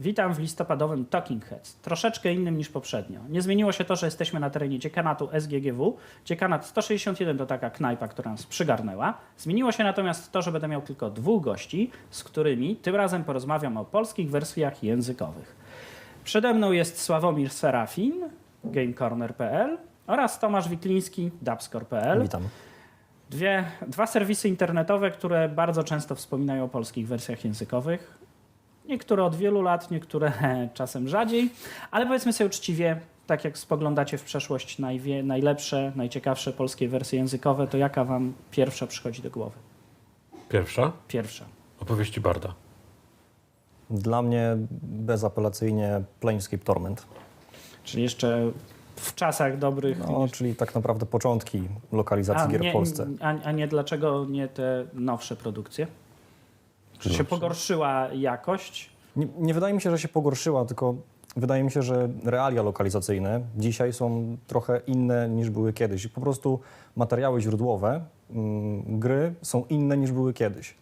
Witam w listopadowym Talking Heads, troszeczkę innym niż poprzednio. Nie zmieniło się to, że jesteśmy na terenie dziekanatu SGGW. Dziekanat 161 to taka knajpa, która nas przygarnęła. Zmieniło się natomiast to, że będę miał tylko dwóch gości, z którymi tym razem porozmawiam o polskich wersjach językowych. Przede mną jest Sławomir Serafin, gamecorner.pl oraz Tomasz Wikliński, dubscore.pl. Witam. Dwie, dwa serwisy internetowe, które bardzo często wspominają o polskich wersjach językowych. Niektóre od wielu lat, niektóre czasem rzadziej, ale powiedzmy sobie uczciwie, tak jak spoglądacie w przeszłość najwie, najlepsze, najciekawsze polskie wersje językowe, to jaka wam pierwsza przychodzi do głowy? Pierwsza? Pierwsza. Opowieści Barda. Dla mnie bezapelacyjnie Planescape Torment. Czyli jeszcze w czasach dobrych. No, czyli tak naprawdę początki lokalizacji gier nie, w Polsce. A, a nie dlaczego nie te nowsze produkcje? Czy się pogorszyła jakość? Nie, nie wydaje mi się, że się pogorszyła, tylko wydaje mi się, że realia lokalizacyjne dzisiaj są trochę inne niż były kiedyś. Po prostu materiały źródłowe mm, gry są inne niż były kiedyś.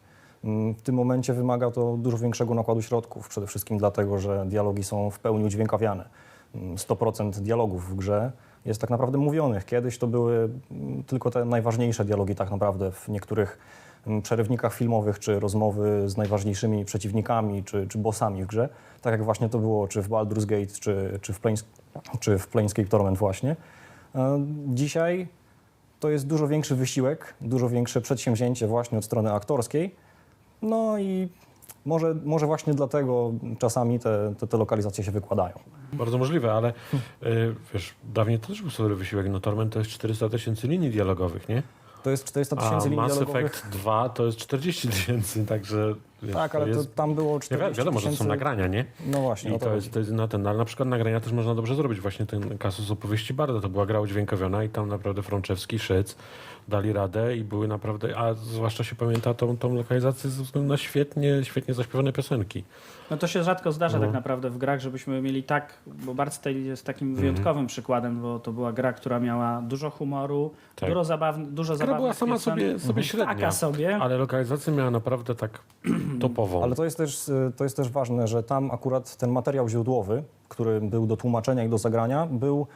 Mm, W tym momencie wymaga to dużo większego nakładu środków, przede wszystkim dlatego, że dialogi są w pełni udźwiękawiane. Mm, 100% dialogów w grze jest tak naprawdę mówionych. Kiedyś to były mm, tylko te najważniejsze dialogi tak naprawdę w niektórych mm, przerywnikach filmowych, czy rozmowy z najważniejszymi przeciwnikami, czy, czy bossami w grze. Tak jak właśnie to było czy w Baldur's Gate, czy, czy, w, Planes, czy w Planescape Torment właśnie. E, Dzisiaj to jest dużo większy wysiłek, dużo większe przedsięwzięcie właśnie od strony aktorskiej. No i może, może właśnie dlatego czasami te, te, te lokalizacje się wykładają. Bardzo możliwe, ale y, wiesz, dawniej to też był sobie wysiłek. No Torment to jest 400 tysięcy linii dialogowych, nie? To jest 400 A tysięcy linii Mass dialogowych. Effect 2 to jest 40 tysięcy, także wiesz, Tak, ale to, jest... tam było Nie, 40 wi- wiadomo, że to są tysięcy- nagrania, nie? No właśnie, I to to jest, to jest na ten, ale na przykład nagrania też można dobrze zrobić. Właśnie ten kasus opowieści Barda, to była gra udźwiękowiona i tam naprawdę Frączewski, Szyc dali radę i były naprawdę, a zwłaszcza się pamięta tą, tą lokalizację ze względu na świetnie, świetnie zaśpiewane piosenki. No to się rzadko zdarza No. tak naprawdę w grach, żebyśmy mieli tak, bo Bard's Tale jest takim Mhm. wyjątkowym przykładem, bo to była gra, która miała dużo humoru, Tak. dużo, zabawn- dużo Gra zabawnych była sama piosenek. sobie, sobie średnia. Taka sobie. Ale lokalizację miała naprawdę tak topową. Ale to jest, też, y, to jest też ważne, że tam akurat ten materiał źródłowy, który był do tłumaczenia i do zagrania, był,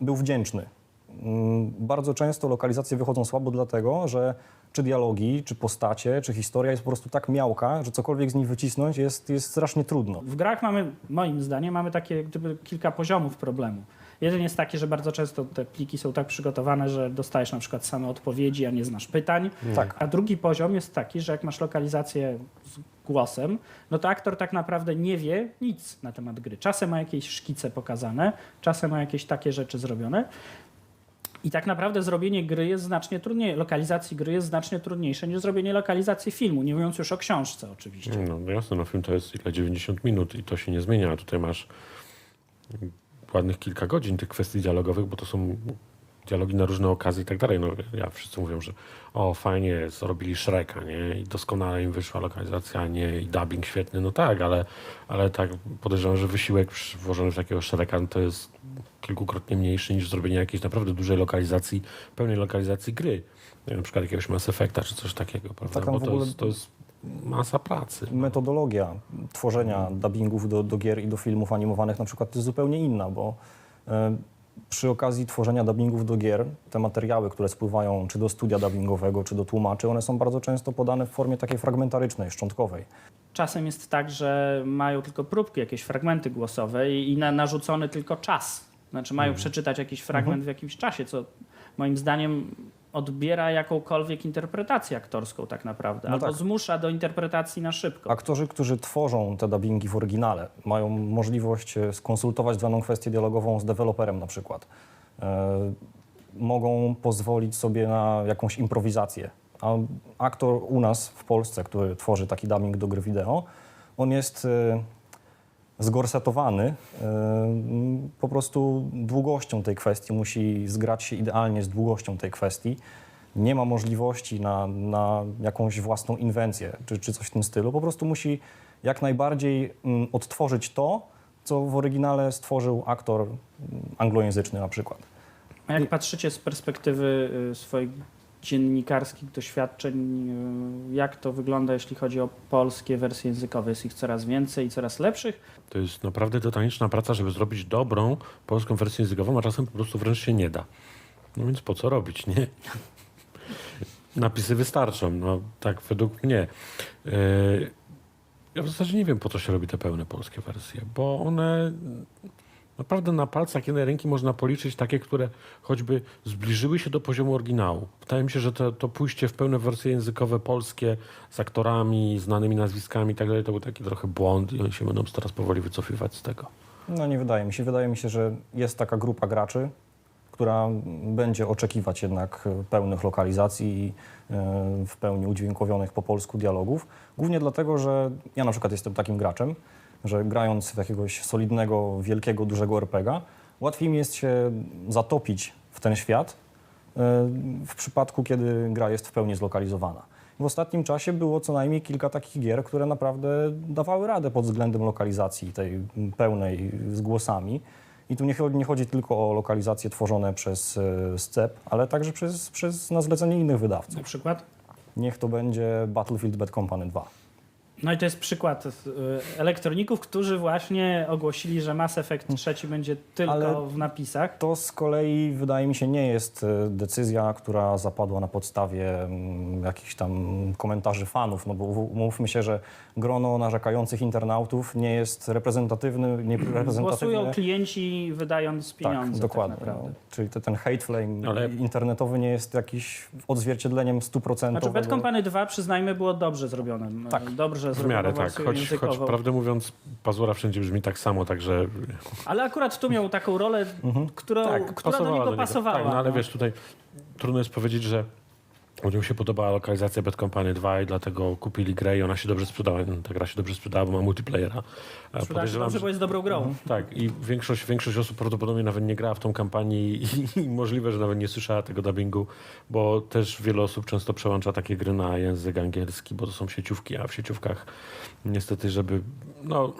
był wdzięczny. Mm, Bardzo często lokalizacje wychodzą słabo dlatego, że czy dialogi, czy postacie, czy historia jest po prostu tak miałka, że cokolwiek z niej wycisnąć jest, jest strasznie trudno. W grach mamy, moim zdaniem, mamy takie jak gdyby kilka poziomów problemu. Jeden jest taki, że bardzo często te pliki są tak przygotowane, że dostajesz na przykład same odpowiedzi, a nie znasz pytań. Tak. A drugi poziom jest taki, że jak masz lokalizację z głosem, no to aktor tak naprawdę nie wie nic na temat gry. Czasem ma jakieś szkice pokazane, czasem ma jakieś takie rzeczy zrobione. I tak naprawdę zrobienie gry jest znacznie trudniejsze, lokalizacji gry jest znacznie trudniejsze niż zrobienie lokalizacji filmu, nie mówiąc już o książce oczywiście. No, no jasne, no film to jest ile 90 minut i to się nie zmienia. A tutaj masz ładnych kilka godzin tych kwestii dialogowych, bo to są dialogi na różne okazje i tak dalej. No, ja wszyscy mówią, że o fajnie, zrobili Shreka, nie? I doskonale im wyszła lokalizacja, nie? I dubbing świetny. No tak, ale, ale tak podejrzewam, że wysiłek włożony w takiego Shreka no to jest kilkukrotnie mniejszy niż zrobienie jakiejś naprawdę dużej lokalizacji, pełnej lokalizacji gry. Na przykład jakiegoś Mass Effecta czy coś takiego, prawda? Tak, Bo to, ogóle- jest, to jest masa pracy. metodologia tworzenia dubbingów do, do gier i do filmów animowanych na przykład jest zupełnie inna, bo e, przy okazji tworzenia dubbingów do gier, te materiały, które spływają czy do studia dubbingowego, czy do tłumaczy, one są bardzo często podane w formie takiej fragmentarycznej, szczątkowej. Czasem jest tak, że mają tylko próbki, jakieś fragmenty głosowe i, i na, narzucony tylko czas. Znaczy mają przeczytać jakiś fragment w jakimś czasie, co moim zdaniem odbiera jakąkolwiek interpretację aktorską tak naprawdę, No albo tak. zmusza do interpretacji na szybko. Aktorzy, którzy tworzą te dubbingi w oryginale, mają możliwość e, skonsultować daną kwestię dialogową z deweloperem na przykład. E, mogą pozwolić sobie na jakąś improwizację. A aktor u nas w Polsce, który tworzy taki dubbing do gry wideo, on jest e, zgorsetowany po prostu długością tej kwestii, musi zgrać się idealnie z długością tej kwestii. Nie ma możliwości na, na jakąś własną inwencję czy, czy coś w tym stylu. Po prostu musi jak najbardziej odtworzyć to, co w oryginale stworzył aktor anglojęzyczny na przykład. A jak patrzycie z perspektywy y, swoich dziennikarskich doświadczeń, y, jak to wygląda, jeśli chodzi o polskie wersje językowe. Jest ich coraz więcej i coraz lepszych. To jest naprawdę tytaniczna praca, żeby zrobić dobrą polską wersję językową, a czasem po prostu wręcz się nie da. No więc po co robić, nie? Napisy wystarczą, no tak według mnie. Yy, Ja w zasadzie nie wiem, po co się robi te pełne polskie wersje, bo one naprawdę na palcach jednej ręki można policzyć takie, które choćby zbliżyły się do poziomu oryginału. Wydaje mi się, że to, to pójście w pełne wersje językowe polskie z aktorami, znanymi nazwiskami i tak dalej, to był taki trochę błąd i oni się będą teraz powoli wycofywać z tego. No nie wydaje mi się. Wydaje mi się, że jest taka grupa graczy, która będzie oczekiwać jednak e, pełnych lokalizacji i e, w pełni udźwiękowionych po polsku dialogów. Głównie dlatego, że ja na przykład jestem takim graczem, że grając w jakiegoś solidnego, wielkiego, dużego RPGa, łatwiej mi jest się zatopić w ten świat e, w przypadku, kiedy gra jest w pełni zlokalizowana. W ostatnim czasie było co najmniej kilka takich gier, które naprawdę dawały radę pod względem lokalizacji tej pełnej z głosami. I tu nie chodzi, nie chodzi tylko o lokalizacje tworzone przez e, SCEP, ale także przez, przez na zlecenie innych wydawców. Na przykład Niech to będzie Battlefield Bad Company 2. No i to jest przykład y, elektroników, którzy właśnie ogłosili, że Mass Effect 3 będzie tylko Ale- w napisach. To z kolei wydaje mi się nie jest e, decyzja, która zapadła na podstawie mm, jakichś tam komentarzy fanów, no bo umówmy się, że grono narzekających internautów nie jest reprezentatywny, nie Głosują reprezentatywne. klienci wydając pieniądze. Tak, dokładnie. Tak no. naprawdę. Czyli te, ten hate flame Ale- internetowy nie jest jakiś odzwierciedleniem stuprocentowego. Znaczy Bad Company 2, przyznajmy, było dobrze zrobione. Tak. Dobrze W zrobioną miarę tak, choć, choć prawdę mówiąc, pazura wszędzie brzmi tak samo, także Ale akurat tu miał taką rolę, którą, tak, która do niego pasowała. Tak, no ale no. wiesz, tutaj trudno jest powiedzieć, że ludziom się podobała lokalizacja Bad Company 2 i dlatego kupili grę i ona się dobrze sprzedała. Ta gra się dobrze sprzedała, bo ma multiplayera. Sprzedała się dobrze, bo jest dobrą grą. Tak, i większość, większość osób prawdopodobnie nawet nie grała w tą kampanię i, i możliwe, że nawet nie słyszała tego dubbingu, bo też wiele osób często przełącza takie gry na język angielski, bo to są sieciówki, a w sieciówkach niestety, żeby, no,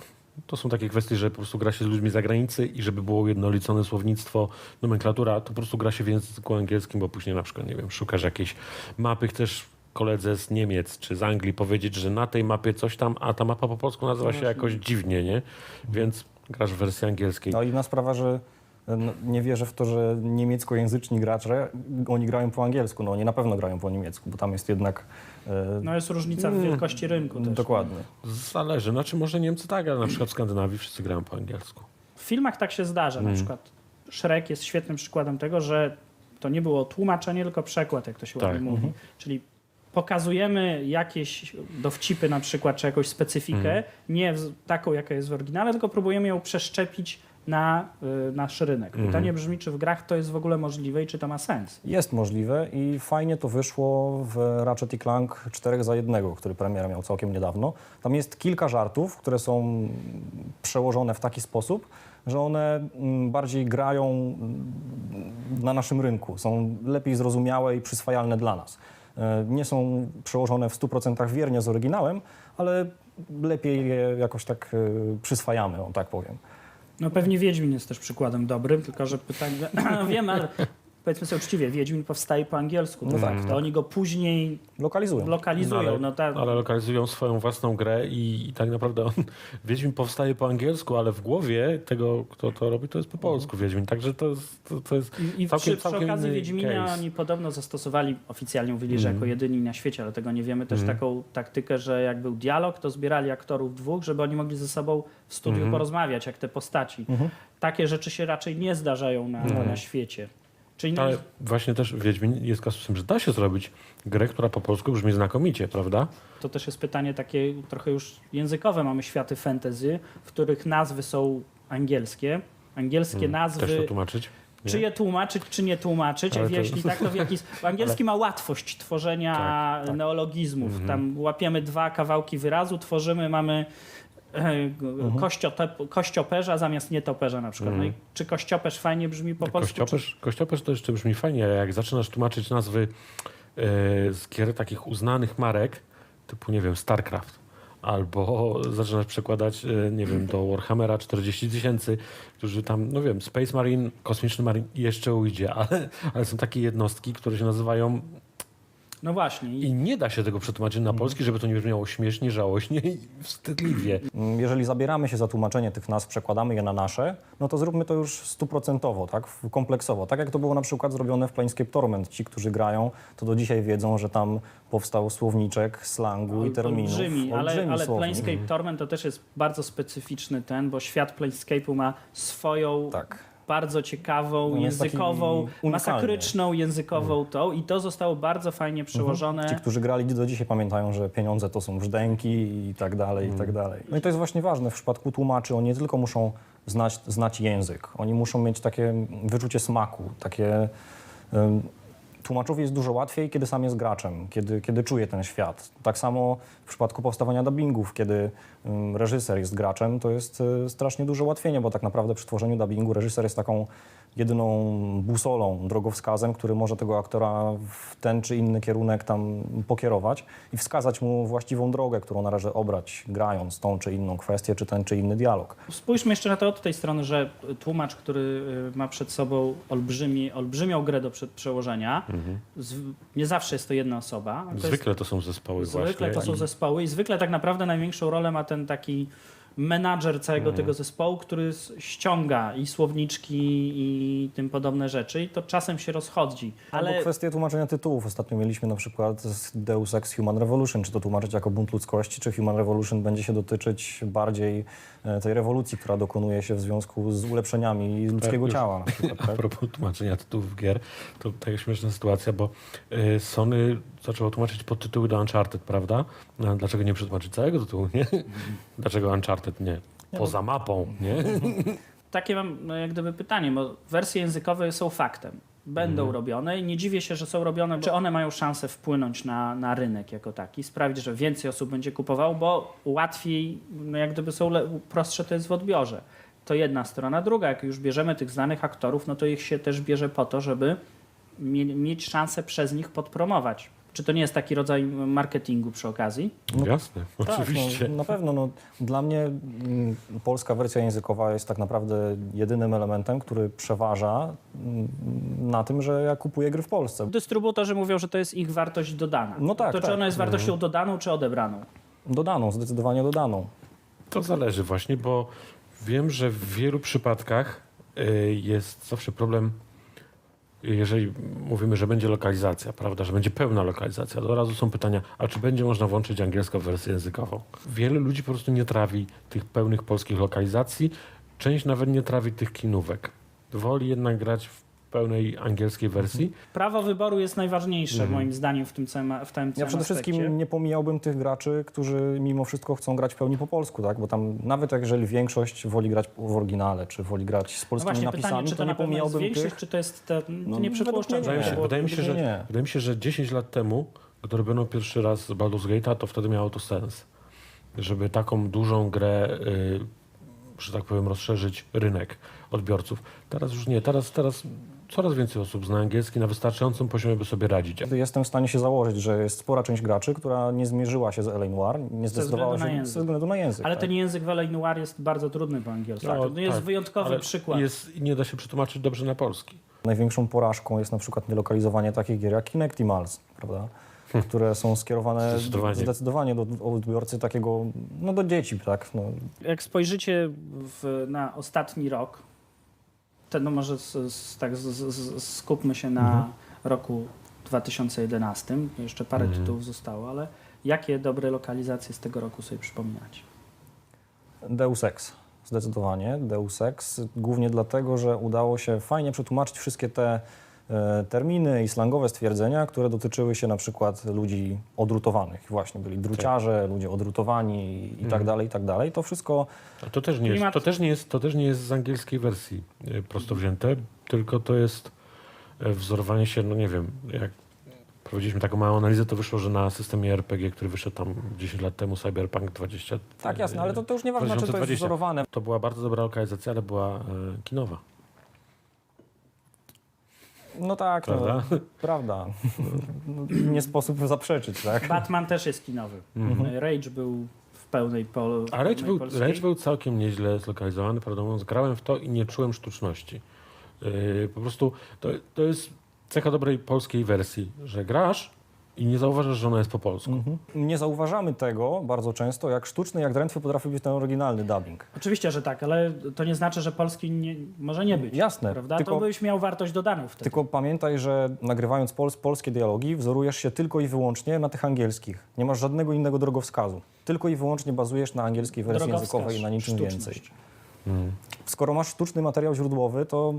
to są takie kwestie, że po prostu gra się z ludźmi z zagranicy i żeby było ujednolicone słownictwo, nomenklatura, to po prostu gra się w języku angielskim, bo później na przykład, nie wiem, szukasz jakiejś mapy, chcesz koledze z Niemiec czy z Anglii powiedzieć, że na tej mapie coś tam, a ta mapa po polsku nazywa się jakoś dziwnie, nie? Więc grasz w wersji angielskiej. No i inna sprawa, że no, nie wierzę w to, że niemieckojęzyczni gracze, oni grają po angielsku. No oni na pewno grają po niemiecku, bo tam jest jednak... e, No jest różnica w wielkości rynku też. dokładnie. Zależy. Znaczy może Niemcy tak, ale na przykład w Skandynawii wszyscy grają po angielsku. W filmach tak się zdarza. Mm. Na przykład Shrek jest świetnym przykładem tego, że to nie było tłumaczenie, tylko przekład, jak to się Tak. ładnie mówi. Czyli pokazujemy jakieś dowcipy na przykład, czy jakąś specyfikę, Mm. nie taką, jaka jest w oryginale, tylko próbujemy ją przeszczepić na y, nasz rynek. Mhm. Pytanie brzmi, czy w grach to jest w ogóle możliwe i czy to ma sens. Jest możliwe i fajnie to wyszło w Ratchet i Clank 4 za 1, który premiera miał całkiem niedawno. Tam jest kilka żartów, które są przełożone w taki sposób, że one mm, bardziej grają mm, na naszym rynku, są lepiej zrozumiałe i przyswajalne dla nas. E, Nie są przełożone w 100% wiernie z oryginałem, ale lepiej je jakoś tak e, przyswajamy, o tak powiem. No pewnie Wiedźmin jest też przykładem dobrym, tylko że pytanie, wiem, ale powiedzmy sobie uczciwie, Wiedźmin powstaje po angielsku, to, No tak, to oni go później Lokalizują. lokalizują. No ale- No, ta, Ale lokalizują swoją własną grę i, i tak naprawdę on, Wiedźmin powstaje po angielsku, ale w głowie tego, kto to robi, to jest po polsku Wiedźmin. Także to jest, to, to jest I, i całkiem, przy, przy całkiem okazji inny Wiedźmina case. oni podobno zastosowali, oficjalnie mówili, że Mhm. jako jedyni na świecie, ale tego nie wiemy, też Mhm. taką taktykę, że jak był dialog, to zbierali aktorów dwóch, żeby oni mogli ze sobą w studiu Mhm. porozmawiać, jak te postaci. Mhm. Takie rzeczy się raczej nie zdarzają na, Mhm. na świecie. Czyli Ale właśnie też Wiedźmin jest kasusem, że da się zrobić grę, która po polsku brzmi znakomicie, prawda? to też jest pytanie takie trochę już językowe. Mamy światy fantasy, w których nazwy są angielskie. Angielskie Mm. nazwy... Też to tłumaczyć? Nie? Czy je tłumaczyć, czy nie tłumaczyć? Ale A to- jeśli tak, to w jakiś... Angielski ma łatwość tworzenia Tak, tak. neologizmów. Mhm. Tam łapiemy dwa kawałki wyrazu, tworzymy, mamy Mhm. kościotep- kościoperza zamiast nietoperza na przykład. No Mhm. czy kościoperz fajnie brzmi po polsku? Czy... Kościoperz, kościoperz to jeszcze brzmi fajnie, ale jak zaczynasz tłumaczyć nazwy e, z takich uznanych marek, typu, nie wiem, StarCraft, albo zaczynasz przekładać, e, nie wiem, do Warhammera 40 tysięcy, którzy tam, no wiem, Space Marine, Kosmiczny Marine jeszcze ujdzie, ale, ale są takie jednostki, które się nazywają No właśnie. I nie da się tego przetłumaczyć na polski, żeby to nie brzmiało śmiesznie, żałośnie i wstydliwie. Mm, Jeżeli zabieramy się za tłumaczenie tych nazw, przekładamy je na nasze, no to zróbmy to już stuprocentowo, tak, kompleksowo. Tak jak to było na przykład zrobione w Planescape Torment. Ci, którzy grają, to do dzisiaj wiedzą, że tam powstał słowniczek slangu i terminów. olbrzymi, ale, Olbrzymi ale słownik. Planescape Torment to też jest bardzo specyficzny ten, bo świat Planescape'u ma swoją Tak. Bardzo ciekawą, językową, masakryczną językową tą i to zostało bardzo fajnie przełożone. Ci, którzy grali do dzisiaj pamiętają, że pieniądze to są brzdęki i tak dalej, i tak dalej. No i to jest właśnie ważne w przypadku tłumaczy. Oni nie tylko muszą znać, znać język, oni muszą mieć takie wyczucie smaku, takie... Tłumaczowi jest dużo łatwiej, kiedy sam jest graczem, kiedy, kiedy czuje ten świat. Tak samo w przypadku powstawania dubbingów, kiedy ym, reżyser jest graczem, to jest y, strasznie duże ułatwienie, bo tak naprawdę przy tworzeniu dubbingu reżyser jest taką jedyną busolą, drogowskazem, który może tego aktora w ten czy inny kierunek tam pokierować i wskazać mu właściwą drogę, którą należy obrać, grając tą czy inną kwestię, czy ten czy inny dialog. Spójrzmy jeszcze na to od tej strony, że tłumacz, który y, ma przed sobą olbrzymi, olbrzymią grę do prze- przełożenia, z, nie zawsze jest to jedna osoba. To jest, Zwykle to są zespoły zwykle właśnie. to są zespoły i zwykle tak naprawdę największą rolę ma ten taki menadżer całego Mhm. tego zespołu, który ściąga i słowniczki i tym podobne rzeczy i to czasem się rozchodzi. Albo Ale kwestie tłumaczenia tytułów. Ostatnio mieliśmy na przykład z Deus Ex Human Revolution, czy to tłumaczyć jako bunt ludzkości, czy Human Revolution będzie się dotyczyć bardziej e, tej rewolucji, która dokonuje się w związku z ulepszeniami ludzkiego już- ciała. Na przykład, A tak? propos tłumaczenia tytułów gier, to taka śmieszna sytuacja, bo y, Sony zaczęło tłumaczyć podtytuły do Uncharted, prawda? Dlaczego nie przetłumaczyć całego tytułu, nie? Dlaczego Uncharted nie? Poza mapą, nie? takie mam no, jak gdyby pytanie, bo wersje językowe są faktem. Będą Mhm. robione i nie dziwię się, że są robione, bo czy one mają szansę wpłynąć na, na rynek jako taki, sprawić, że więcej osób będzie kupowało, bo łatwiej, no jak gdyby są le- prostsze to jest w odbiorze. To jedna strona. Druga, jak już bierzemy tych znanych aktorów, no to ich się też bierze po to, żeby mie- mieć szansę przez nich podpromować. Czy to nie jest taki rodzaj marketingu przy okazji? Jasne, oczywiście. Tak, no, na pewno. No, dla mnie mm, polska wersja językowa jest tak naprawdę jedynym elementem, który przeważa mm, na tym, że ja kupuję gry w Polsce. Dystrybutorzy mówią, że to jest ich wartość dodana. No tak, to czy tak. ona jest wartością dodaną, czy odebraną? Dodaną, zdecydowanie dodaną. To zależy właśnie, bo wiem, że w wielu przypadkach y, jest zawsze problem, jeżeli mówimy, że będzie lokalizacja, prawda, że będzie pełna lokalizacja, to od razu są pytania, a czy będzie można włączyć angielską wersję językową? Wielu ludzi po prostu nie trawi tych pełnych polskich lokalizacji, część nawet nie trawi tych kinówek. Woli jednak grać w pełnej angielskiej wersji. Prawo wyboru jest najważniejsze Mhm. moim zdaniem w tym całym, w tym całym Ja przede aspekcie. wszystkim nie pomijałbym tych graczy, którzy mimo wszystko chcą grać w pełni po polsku, tak? Bo tam nawet jeżeli większość woli grać w oryginale, czy woli grać z No polskimi właśnie napisami, pytanie, czy to, to nie pomijałbym większość, tych. czy to jest te, No, to nie przypuszczam, że Wydaje mi się, nie. wydaje mi się, że, nie. wydaje mi się, że 10 lat temu, gdy robiono pierwszy raz Baldur's Gate'a, to wtedy miało to sens. Żeby taką dużą grę, y, że tak powiem, rozszerzyć rynek odbiorców. Teraz już nie. Teraz, teraz coraz więcej osób zna angielski na wystarczającym poziomie, by sobie radzić. Jestem w stanie się założyć, że jest spora część graczy, która nie zmierzyła się z L.A. Noir, nie zdecydowała się język. ze względu na język. Ale tak? ten język w LA Noir jest bardzo trudny po angielsku. No, to jest tak, wyjątkowy przykład. Jest, nie da się przetłumaczyć dobrze na polski. Największą porażką jest na przykład nielokalizowanie takich gier jak Kinectimals, prawda? które są skierowane. Zdecydowanie. zdecydowanie do odbiorcy takiego, no do dzieci, tak? No, Jak spojrzycie w, na ostatni rok, to no może z, z, tak z, skupmy się na Mhm. roku 2011. Jeszcze parę Mhm. tytułów zostało, ale jakie dobre lokalizacje z tego roku sobie przypominacie? Deus Ex, zdecydowanie. Deus Ex, głównie dlatego, że udało się fajnie przetłumaczyć wszystkie te terminy i slangowe stwierdzenia, które dotyczyły się na przykład ludzi odrutowanych. Właśnie byli druciarze, ludzie odrutowani i, tak Mhm. dalej, i tak dalej. To wszystko A to też nie jest, to też nie jest, to też nie jest z angielskiej wersji y, prosto wzięte, tylko to jest y, wzorowanie się, no nie wiem, jak prowadziliśmy taką małą analizę, to wyszło, że na systemie RPG, który wyszedł tam 10 lat temu, Cyberpunk 20... Tak, jasne, ale to, to już nieważne, czy to jest 2020. wzorowane. To była bardzo dobra lokalizacja, ale była e, kinowa, No tak, no, prawda? prawda. No, nie sposób zaprzeczyć, tak? Batman też jest kinowy. Mhm. Rage był w pełnej pol. A Rage pełnej był, polskiej. Rage był całkiem nieźle zlokalizowany, mówiąc. Grałem w to i nie czułem sztuczności. Yy, po prostu to, to jest cecha dobrej polskiej wersji, że grasz i nie zauważasz, że ona jest po polsku. Mhm. Nie zauważamy tego bardzo często, jak sztuczny, jak drętwy potrafi być ten oryginalny dubbing. Oczywiście, że tak, ale to nie znaczy, że polski nie, może nie być. Jasne, Prawda? tylko- To byś miał wartość dodaną wtedy. Tylko pamiętaj, że nagrywając pols polskie dialogi, wzorujesz się tylko i wyłącznie na tych angielskich. Nie masz żadnego innego drogowskazu. Tylko i wyłącznie bazujesz na angielskiej wersji Drogowskaz, językowej i na niczym sztuczność. więcej. Skoro masz sztuczny materiał źródłowy, to,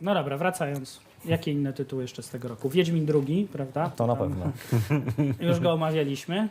No dobra, wracając. Jakie inne tytuły jeszcze z tego roku? Wiedźmin II, prawda? to na pewno. Już go omawialiśmy.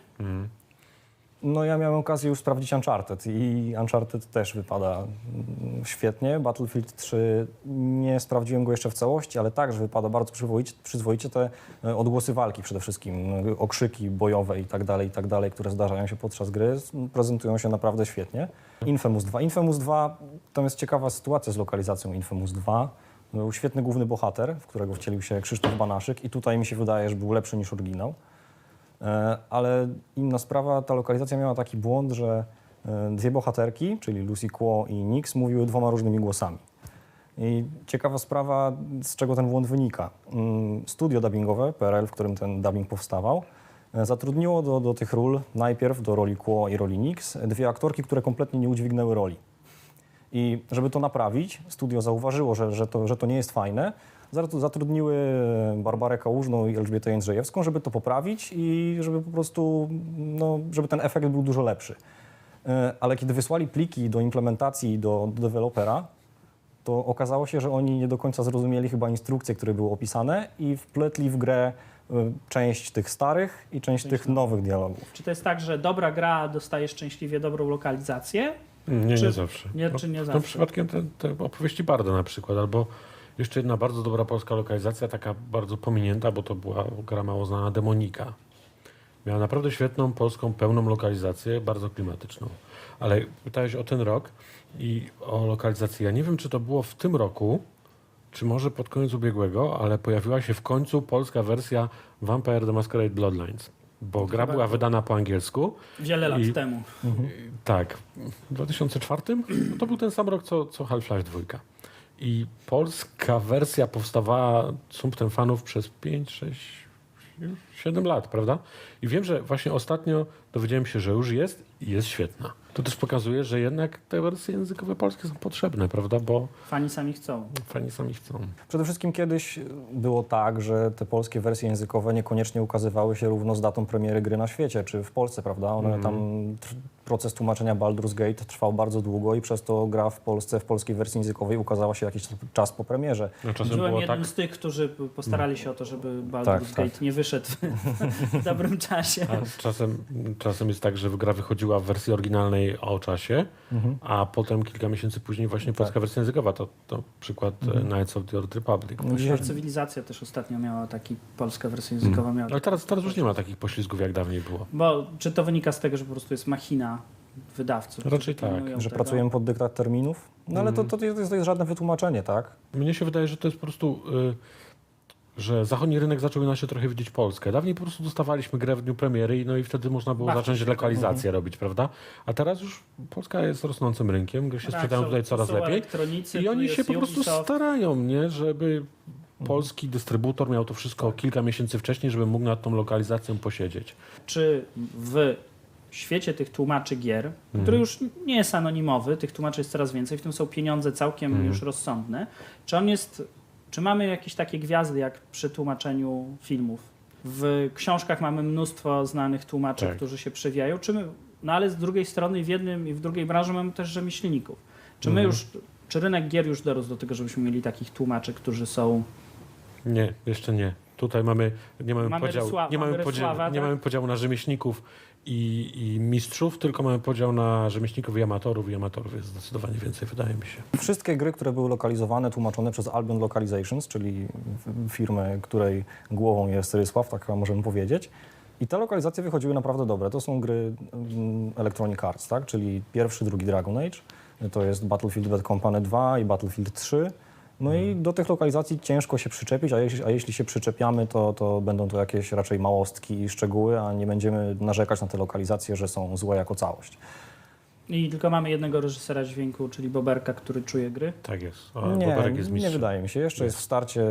No ja miałem okazję już sprawdzić Uncharted i Uncharted też wypada mm, świetnie. Battlefield 3 nie sprawdziłem go jeszcze w całości, ale także wypada bardzo przyzwoicie, przyzwoicie te e, odgłosy walki przede wszystkim, e, okrzyki bojowe i tak dalej, i tak dalej, które zdarzają się podczas gry, prezentują się naprawdę świetnie. Infamous 2. Infamous 2, tam jest ciekawa sytuacja z lokalizacją Infamous 2. Był świetny główny bohater, w którego wcielił się Krzysztof Banaszyk i tutaj mi się wydaje, że był lepszy niż oryginał. E, Ale inna sprawa, ta lokalizacja miała taki błąd, że e, dwie bohaterki, czyli Lucy Quo i Nix, mówiły dwoma różnymi głosami. I ciekawa sprawa, z czego ten błąd wynika. Mm, Studio dubbingowe, PRL, w którym ten dubbing powstawał, e, zatrudniło do, do tych ról, najpierw do roli Quo i roli Nix, dwie aktorki, które kompletnie nie udźwignęły roli. I żeby to naprawić, studio zauważyło, że, że, to, że to nie jest fajne. Zatrudniły Barbarę Kałużną i Elżbietę Jędrzejewską, żeby to poprawić i żeby po prostu, no, żeby ten efekt był dużo lepszy. E, Ale kiedy wysłali pliki do implementacji do, do dewelopera, to okazało się, że oni nie do końca zrozumieli chyba instrukcje, które były opisane i wpletli w grę e, część tych starych i część tych nowych dialogów. Czy to jest tak, że dobra gra dostaje szczęśliwie dobrą lokalizację? Nie, Czy- nie zawsze. nie- No, czy nie no, zawsze? przypadkiem te, te opowieści Barda na przykład, albo jeszcze jedna bardzo dobra polska lokalizacja, taka bardzo pominięta, bo to była gra mało znana, Demonika. Miała naprawdę świetną polską, pełną lokalizację, bardzo klimatyczną. Ale pytałeś o ten rok i o lokalizację. Ja nie wiem, czy to było w tym roku, czy może pod koniec ubiegłego, ale pojawiła się w końcu polska wersja Vampire the Masquerade Bloodlines. Bo gra była wydana po angielsku, Wiele lat I- temu. tak, w 2004 no to był ten sam rok co, co Half-Life 2. I polska wersja powstawała sumptem fanów przez 5, 6, 7 lat, prawda? I wiem, że właśnie ostatnio dowiedziałem się, że już jest i jest świetna. To też pokazuje, że jednak te wersje językowe polskie są potrzebne, prawda? Bo Fani sami chcą. fani sami chcą. Przede wszystkim kiedyś było tak, że te polskie wersje językowe niekoniecznie ukazywały się równo z datą premiery gry na świecie, czy w Polsce, prawda? One tam, tr- proces tłumaczenia Baldur's Gate trwał bardzo długo i przez to gra w Polsce w polskiej wersji językowej ukazała się jakiś czas po premierze. No, Byłem było jednym tak, z tych, którzy postarali się o to, żeby Baldur's Tak, Gate tak. nie wyszedł w dobrym czasie. A czasem, czasem jest tak, że gra wychodziła w wersji oryginalnej o czasie, a potem kilka miesięcy później właśnie polska wersja językowa. To, to przykład e, Knights of the Old Republic. No, Dzisiaj cywilizacja też ostatnio miała taki, polska wersja językowa miała Ale teraz, teraz już nie ma takich poślizgów, jak dawniej było. Bo czy to wynika z tego, że po prostu jest machina wydawców? Raczej tak. Że tego? pracujemy pod dyktat terminów. No ale to, to, to, jest, to jest żadne wytłumaczenie, tak? Mnie się wydaje, że to jest po prostu, y, że zachodni rynek zaczął inaczej trochę widzieć Polskę. Dawniej po prostu dostawaliśmy grę w dniu premiery i no i wtedy można było zacząć lokalizację robić, prawda? A teraz już Polska jest rosnącym rynkiem, gry się Tak, sprzedają są- tutaj tu coraz lepiej. I oni się po prostu Ubisoft. starają, nie? Żeby polski dystrybutor miał to wszystko kilka miesięcy wcześniej, żeby mógł nad tą lokalizacją posiedzieć. Czy w świecie tych tłumaczy gier, Mhm. który już nie jest anonimowy, tych tłumaczy jest coraz więcej, w tym są pieniądze całkiem Mhm. już rozsądne, czy on jest, czy mamy jakieś takie gwiazdy jak przy tłumaczeniu filmów? W książkach mamy mnóstwo znanych tłumaczy, Tak. którzy się przewijają, czy my, no ale z drugiej strony w jednym i w drugiej branży mamy też rzemieślników. Czy my Mhm. już, czy rynek gier już dorósł do tego, żebyśmy mieli takich tłumaczy, którzy są Nie, jeszcze nie. Tutaj mamy, nie mamy, Mamy podziału, Rysła- nie, mamy mamy podziału, Rysława, nie tak? mamy podziału na rzemieślników i, i mistrzów, tylko mamy podział na rzemieślników i amatorów i amatorów jest zdecydowanie więcej, wydaje mi się. Wszystkie gry, które były lokalizowane, tłumaczone przez Albion Localizations, czyli firmę, której głową jest Rysław, tak możemy powiedzieć. I te lokalizacje wychodziły naprawdę dobre. To są gry mm, Electronic Arts, tak? czyli pierwszy, drugi Dragon Age. To jest Battlefield Bad Company 2 i Battlefield 3. No i do tych lokalizacji ciężko się przyczepić, a jeśli, a jeśli się przyczepiamy, to, to będą to jakieś raczej małostki i szczegóły, a nie będziemy narzekać na te lokalizacje, że są złe jako całość. I tylko mamy jednego reżysera dźwięku, czyli Boberka, który czuje gry. Tak jest. O, Nie, Boberek jest nie mistrzem. wydaje mi się. Jeszcze jest w starcie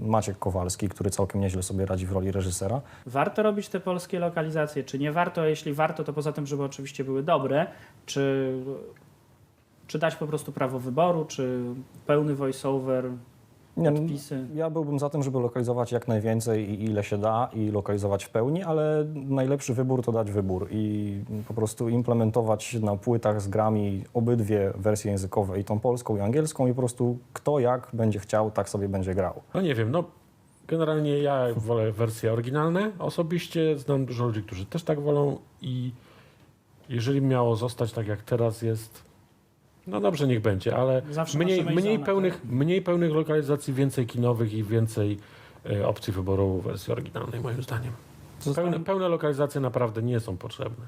Maciek Kowalski, który całkiem nieźle sobie radzi w roli reżysera. Warto robić te polskie lokalizacje, czy nie warto? A jeśli warto, to poza tym, żeby oczywiście były dobre, czy, czy dać po prostu prawo wyboru, czy pełny voiceover, Nie, no, podpisy? ja byłbym za tym, żeby lokalizować jak najwięcej i ile się da i lokalizować w pełni, ale najlepszy wybór to dać wybór i po prostu implementować na płytach z grami obydwie wersje językowe, i tą polską i angielską i po prostu kto jak będzie chciał, tak sobie będzie grał. No nie wiem, no generalnie ja wolę wersje oryginalne. Osobiście znam dużo ludzi, którzy też tak wolą i jeżeli miało zostać tak jak teraz jest, no dobrze, niech będzie, ale Zawsze mniej, mniej, Amazona, pełnych, tak? mniej pełnych lokalizacji, więcej kinowych i więcej e, opcji wyboru w wersji oryginalnej, moim zdaniem. Pełne, pełne lokalizacje naprawdę nie są potrzebne.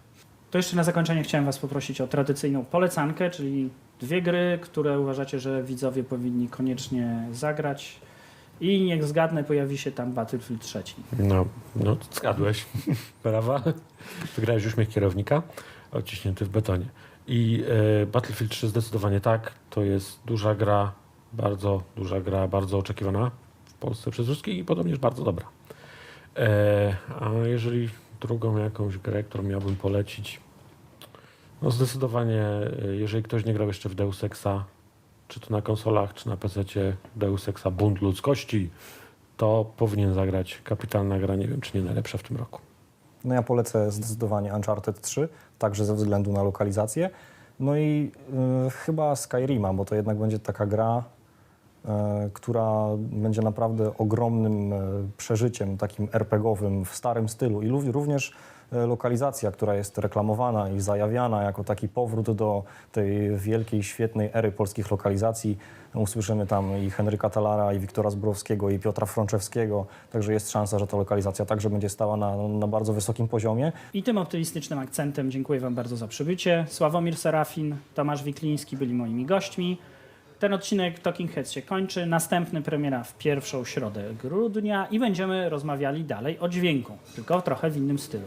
To jeszcze na zakończenie chciałem Was poprosić o tradycyjną polecankę, czyli dwie gry, które uważacie, że widzowie powinni koniecznie zagrać. I niech zgadnę, pojawi się tam Battlefield 3. No, no zgadłeś. Brawa. Wygrałeś uśmiech kierownika, odciśnięty w betonie. I e, Battlefield 3 zdecydowanie tak. To jest duża gra, bardzo duża gra, bardzo oczekiwana w Polsce przez wszystkich i podobnież bardzo dobra. E, a jeżeli drugą jakąś grę, którą miałbym polecić, no zdecydowanie, e, jeżeli ktoś nie grał jeszcze w Deus Exa, czy to na konsolach, czy na PC, Deus Exa Bunt Ludzkości, to powinien zagrać. Kapitalna gra, nie wiem czy nie najlepsza w tym roku. No ja polecę zdecydowanie Uncharted 3, także ze względu na lokalizację. No i y, chyba Skyrima, bo to jednak będzie taka gra, y, która będzie naprawdę ogromnym y, przeżyciem, takim RPGowym w starym stylu. I również lokalizacja, która jest reklamowana i zajawiana jako taki powrót do tej wielkiej, świetnej ery polskich lokalizacji. Usłyszymy tam i Henryka Talara, i Wiktora Zbrowskiego, i Piotra Frączewskiego, także jest szansa, że ta lokalizacja także będzie stała na, na bardzo wysokim poziomie. I tym optymistycznym akcentem dziękuję Wam bardzo za przybycie. Sławomir Serafin, Tomasz Wikliński byli moimi gośćmi. Ten odcinek Talking Heads się kończy. Następny premiera w pierwszą środę grudnia i będziemy rozmawiali dalej o dźwięku, tylko trochę w innym stylu.